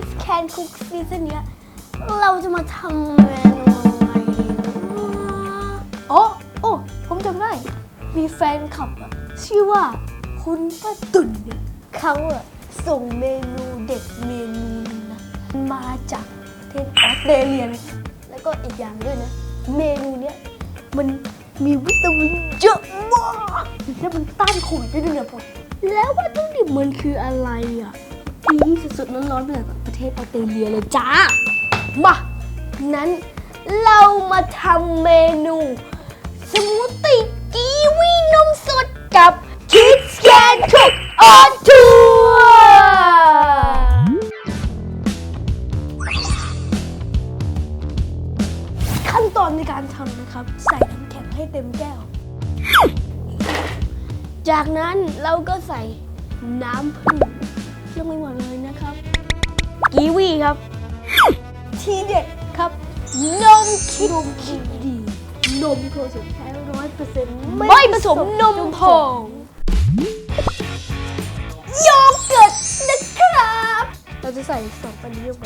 คุกซีซั่นเนี้ยเราจะมาทำเมนูอะไรนะอ๋อโอ้ผมจำได้ มีแฟนคลับอะชื่อว่าคุณป้าตุ่นเนี่ยเขาอะส่งเมนูเด็ดเมนูนึงนะมาจากประเทศออสเตรเลียเลยแล้วก็อีกอย่างด้วยนะ เมนูเนี้ยมันมีวิตามินเยอะมาก แล้วมันต้านโควิดได้ด้วยนะผมแล้ววัตถุดิบมันคืออะไรอะ ดีสุดๆร้อนๆมาจากประเทศออสเตรเลียเลยจ้า มานั้นเรามาทำเมนู สมูทตี้กีวีนมสดกับ Kids Can Cook on Tour ขั้นตอนในการทำนะครับ ใส่น้ำแข็งให้เต็มแก้ว จากนั้นเราก็ใส่น้ำผึ้ง ลงไปหมดเลยนะครับ กีวีครับ ทีเด็ดครับนมคิดคิดดี นมโปรสมแท้ร้อยเปอร์เซ็นต์ไม่ผสมนมผงโยเกิร์ตนะครับ เราจะใส่สองอันนี้ลงไป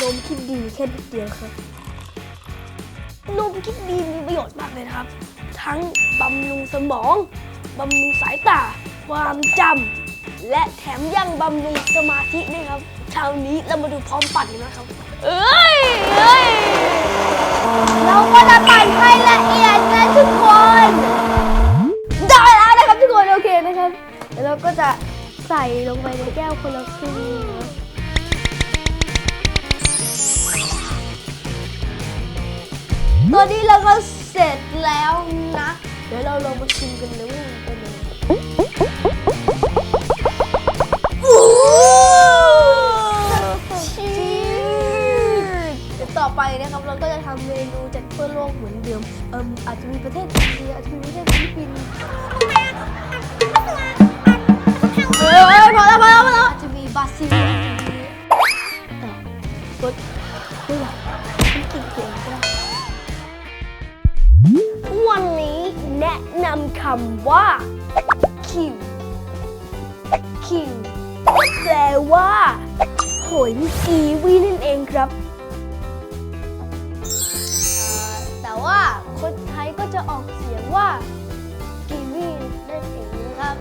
นมคิดดีแค่นิดเดียวครับนมคิดดีมีประโยชน์มากเลยนะครับ ทั้งบำรุงสมอง บำรุงสายตา ความจำและแถมยังบำรุงสมาธิด้วยครับเช้านี้เรามาดูพร้อมปั่นกันนะครับ เอ้ยเอ้ยเราก็จะปั่นให้ละเอียดนะทุกคนได้แล้วนะครับทุกคนโอเคนะครับเดี๋ยวเราก็จะใส่ลงไปในแก้วคนละครึ่งนตอนนี้เราก็เสร็จแล้วนะ เดี๋ยวเราลองมาชิมกันเลยว่ามันเป็น อไปนะครับเราก็จะทำเมนูจากทั่วโลกเหมือนเดิมเอิมอาจจะมีประเทศอินเดียอาจจะมีประเทศฟิลิปปินส์เฮ้ยพอแล้วพอแล้วพอแล้วอาจจะมีบราซิลแต่กดไม่อยากฉันกินเก่งก็ได้วันนี้แนะนำคำว่าคิวคิวแปลว่า ผลกีวีนั่นเองครับ ว่าคนไทยก็จะออกเสียงว่ากีวีนั่นเองนะครับ